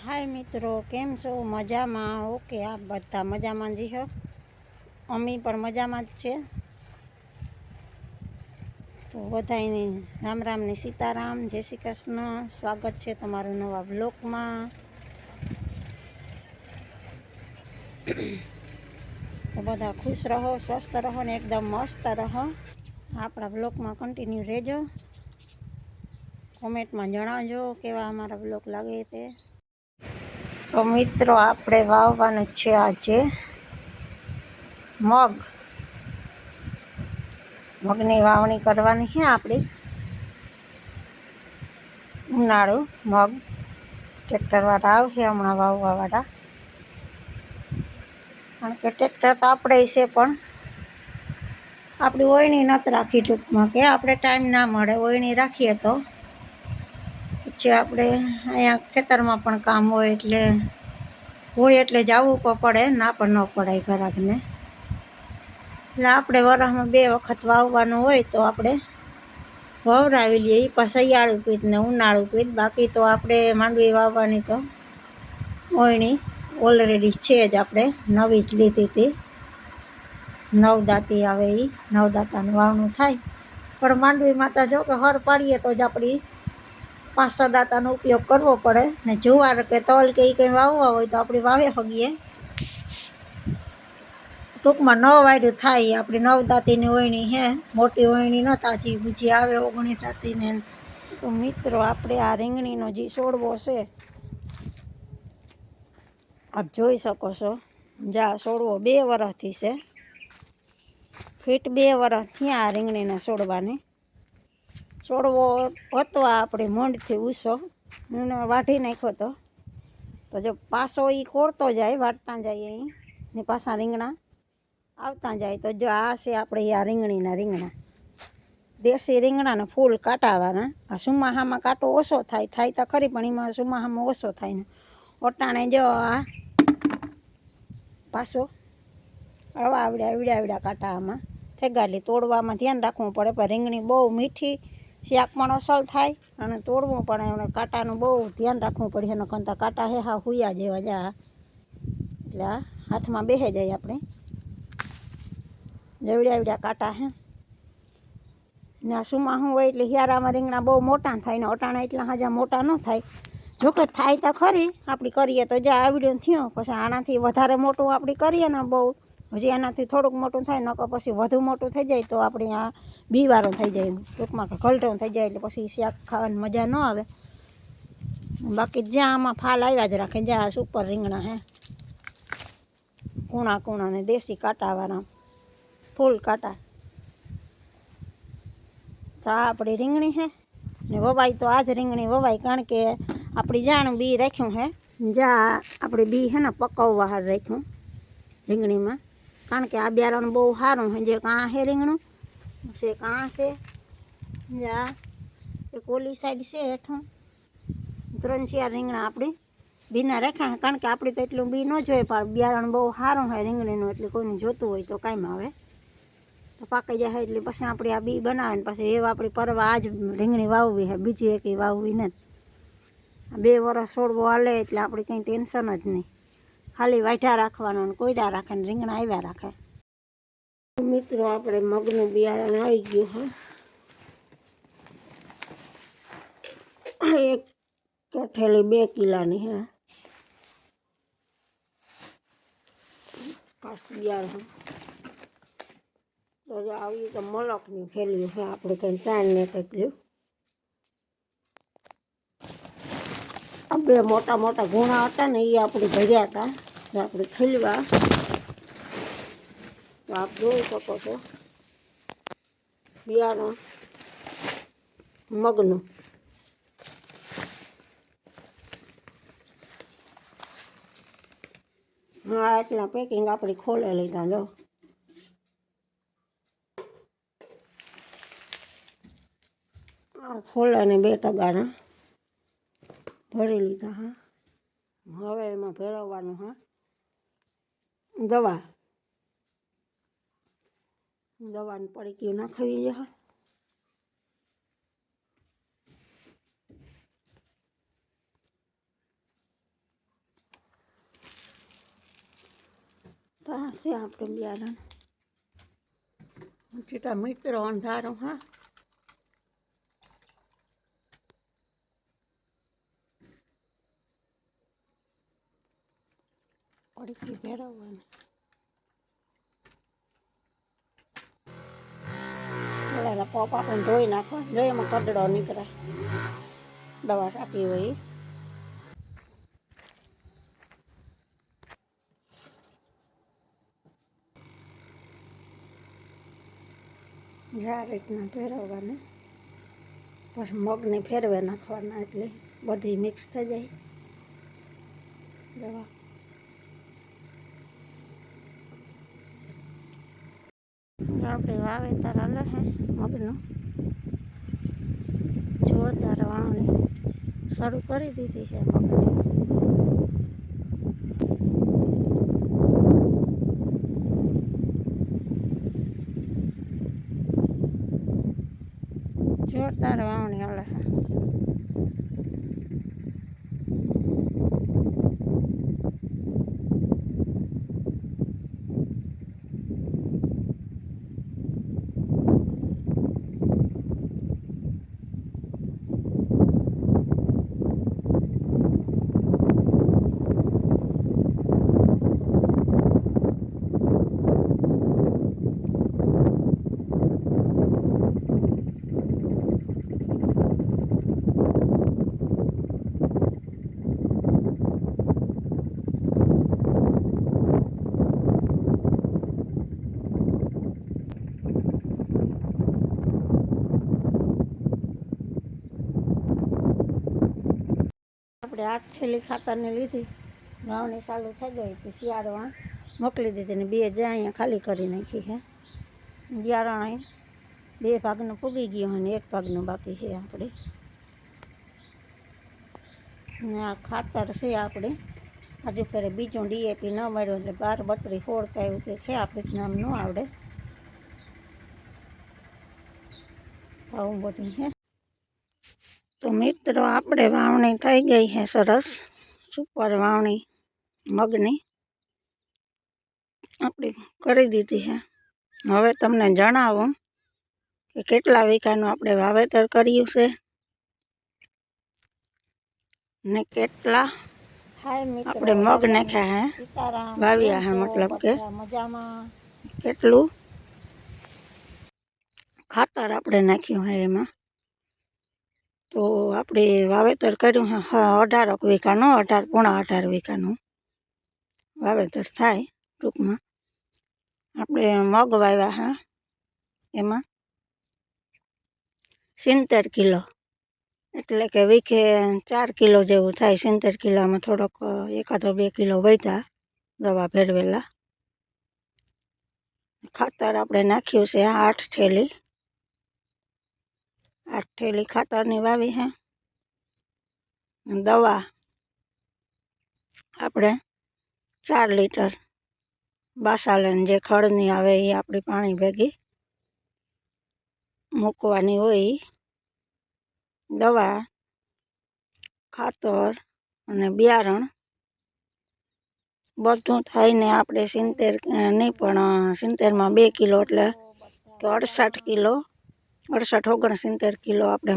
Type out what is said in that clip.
હાય મિત્રો, કેમ છો? મજામાં? ઓકે આ બધા મજામાં જી હો? અમી પણ મજામાં જ છે. તો બધાની રામ રામ ને સીતારામ. જય શ્રી કૃષ્ણ. સ્વાગત છે તમારું નવા બ્લોકમાં તો બધા ખુશ રહો, સ્વસ્થ રહો ને એકદમ મસ્ત રહો. આપણા બ્લોકમાં કન્ટિન્યુ રહેજો. કોમેન્ટમાં જણાવજો કેવા અમારા બ્લોક લાગે તે. તો મિત્રો, આપણે વાવવાનું છે આજે મગ. મગની વાવણી કરવાની છે આપણી. ઉનાળુ, મગ. ટ્રેક્ટરવાળા આવશે હમણાં વાવવાવાળા કારણ કે ટ્રેક્ટર તો આપણે છે, પણ આપણી ઓયણી નથી રાખી ટૂંકમાં કે આપણે ટાઈમ ના મળે, ઓયણી રાખીએ તો. પછી આપણે અહીંયા ખેતરમાં પણ કામ હોય એટલે હોય એટલે જવું પણ પડે, ના પણ ન પડાય ઘરાકને. એટલે આપણે વરસમાં બે વખત વાવવાનું હોય તો આપણે વવરાવી લઈએ. એ પણ શિયાળું પીત ને ઉનાળું પીત. બાકી તો આપણે માંડવી વાવવાની તો ઓયણી ઓલરેડી છે જ આપણે. નવી જ લીધી હતી. નવદાતી આવે એ નવદાતાનું વાવણું થાય. પણ માંડવી માતા જો કે હર પાડીએ તો જ આપણી પાંચ છ દાંતાનો ઉપયોગ કરવો પડે. ને જુવાર કે તલ કે એ કંઈ વાવવા હોય તો આપણે વાવે હગીએ. ટૂંકમાં નવ વાયરું થાય આપણી નવ દાંતીની ઓયણી હે, મોટી ઓયણી ન તાજી. બીજી આવે ઓગણી દાંતીને તો મિત્રો, આપણે આ રીંગણીનો જે છોડવો છે, આપ જોઈ શકો છો. જા છોડવો બે વરસથી છે. ફીટ બે વરસ થયા આ રીંગણીના છોડવાને છોડવો હતો આપણે મોંડથી ઉસો એને વાઢી નાખ્યો તો. તો જો પાછો એ કોરતો જાય, વાટતા જાય અહીં ને પાછા રીંગણા આવતા જાય. તો જો આ છે આપણે આ રીંગણીના રીંગણા. દેશી રીંગણાને ફૂલ કાટાવાના આ સુમાહામાં કાંટો ઓછો થાય થાય તો ખરી, પણ એમાં સુમાહામાં ઓછો થાય ને. ઓટાણે જો આ પાછો આવા આવડ્યા આવડ્યા આવડ્યા કાંટા આમાં. થેગાલી તોડવામાં ધ્યાન રાખવું પડે, પણ રીંગણી બહુ મીઠી શાક પણ અસલ થાય અને તોડવું પણ એમણે કાંટાનું બહુ ધ્યાન રાખવું પડે એનો કરતાં કાંટા હે હા હુયા જેવા જા. એટલે આ હાથમાં બેહે જાય આપણે. જેવડ્યા એવડ્યા કાંટા હે. ને આ સુમાં શું હોય એટલે હિયારામાં રીંગણા બહુ મોટા થાય ને અટાણા એટલા હાજા મોટા ન થાય. જોકે થાય તો ખરી, આપણી કરીએ તો જ્યાં આવડ્યું થયો. પછી આનાથી વધારે મોટું આપણી કરીએ ને બહુ. હજી એનાથી થોડુંક મોટું થાય, નકર પછી વધુ મોટું થઈ જાય તો આપણે આ બીવારો થઈ જાય ટૂંકમાં કે ઘલટો થઈ જાય એટલે પછી શાક ખાવાની મજા ન આવે. બાકી જ્યાં આમાં ફાલ આવ્યા જ રાખે, જ્યાં સુપર રીંગણા હે. કૂણા કૂણા ને દેશી કાંટાવાળા, ફૂલ કાંટા. તો આ આપણી રીંગણી હે. ને વવાય તો આ જ રીંગણી વવાય કારણ કે આપણી જાણ બી રાખ્યું હે. જ્યાં આપણે બી હે ને પકવવા હાર રાખ્યું રીંગણીમાં. કારણ કે આ બિયારણ બહુ સારું છે. જે કાં છે રીંગણું, છે કાં છે આ એક ઓલી સાઈડ છે હેઠું. ત્રણ ચાર રીંગણા આપણી બીના રાખ્યા કારણ કે આપણે તો એટલું બી ન જોઈએ, પણ બિયારણ બહુ સારું હોય રીંગણીનું, એટલે કોઈને જોતું હોય તો કાંઈ આવે. તો પાકી જાય એટલે પછી આપણે આ બી બનાવે ને પછી એ આપણી પરવા આજ રીંગણી વાવવી છે, બીજી એકેય વાવવી નથી. આ બે વરસ છોડવો હાલે, એટલે આપણે કંઈ ટેન્શન જ નહીં. ખાલી વાઢા રાખવાનો ને કોયડા રાખે ને રીંગણા આવ્યા રાખે. મિત્રો, આપણે મગનું બિયારણ આવી ગયું હા. એક કઠેલી બે કિલાની હા. કાશ બિયારણ તો જો આવી તો મલકની થેલી છે આપણે કંઈ ચાર ને કેટલું આ બે મોટા મોટા ગુણા હતા ને એ આપણે ભર્યા હતા. તો આપણે ખીલવા આપ જોઈ શકો છો. બિયારણ મગનું. હા, એટલા પેકિંગ આપણે ખોલે લીધા, જો. ખોલે ને બે ટગાના ભરી લીધા, હા. હવે એમાં ભેરવવાનું, હા. દવા. દવાની પડીકીઓ નાખવી જોઈએ પાસે આપણે બિયારણ. છૂટા મિત્ર અંધારો હા? પડકી ભેળવવાની પેલા પોપ આપણે ધોઈ નાખવા જો એમાં કદડો નીકળે દવા ટાંકી હોય. આ રીતના ફેરવવાને પછી મગને ફેરવે નાખવાના એટલે બધી મિક્સ થઈ જાય દવા આપણે વાવેતર હાલે હે, મગનું. જોરદાર વાવણી. શરૂ કરી દીધી છે મગની. જોરદાર વાવણી હાલે છે આપણે આઠ થેલી ખાતરની લીધી. વાવણી ચાલુ થઈ ગઈ, પછી શિયાળમાં મોકલી દીધી ને બે જ્યાં અહીંયા ખાલી કરી નાખી છે. બિયારણ અહીં બે ભાગનું પૂગી ગયું અને એક ભાગનું બાકી છે આપણે. ને આ ખાતર છે આપણે. હજુ ફેરે બીજું ડીએપી ન મળ્યું એટલે બાર બત્રી ફોડ કાંઈ કે છે આપણે નામ ન આવડે. આવું બધું છે. તો મિત્રો આપણે વાવણી થઈ ગઈ છે સરસ. સુપર વાવણી મગની. આપણે કરી દીધી છે. હવે તમને જણાવું કે કેટલા વીઘાનું આપણે વાવેતર કર્યું છે ને કેટલા આપણે મગ નાખ્યા હે વાવ્યા હે મતલબ કે મજામાં? કેટલું ખાતર આપણે નાખ્યું હે એમાં? તો આપણે વાવેતર કર્યું હે. અઢારક વીઘાનું અઢાર પૂણા અઢાર વીઘાનું વાવેતર થાય ટૂંકમાં. આપણે મગ વાવ્યા હા એમાં. સિત્તેર કિલો. એટલે કે વીઘે ચાર કિલો જેવું થાય. સિત્તેર કિલોમાં થોડોક એકાદો બે કિલો વધ્યા દવા ભેરવેલા ખાતર આપણે નાખ્યું છે આઠ થેલી. આઠ થેલી ખાતરની વાવી હે. દવા આપણે ચાર લીટર બાસાલન જે ખડની આવે એ આપણી પાણી ભેગી મૂકવાની હોય દવા, ખાતર અને બિયારણ બધું થઈને આપણે સિત્તેર નહીં પણ સિત્તેરમાં બે કિલો એટલે કે અડસઠ કિલો અડસઠ ઓગણસિત્તેર કિલો આપણે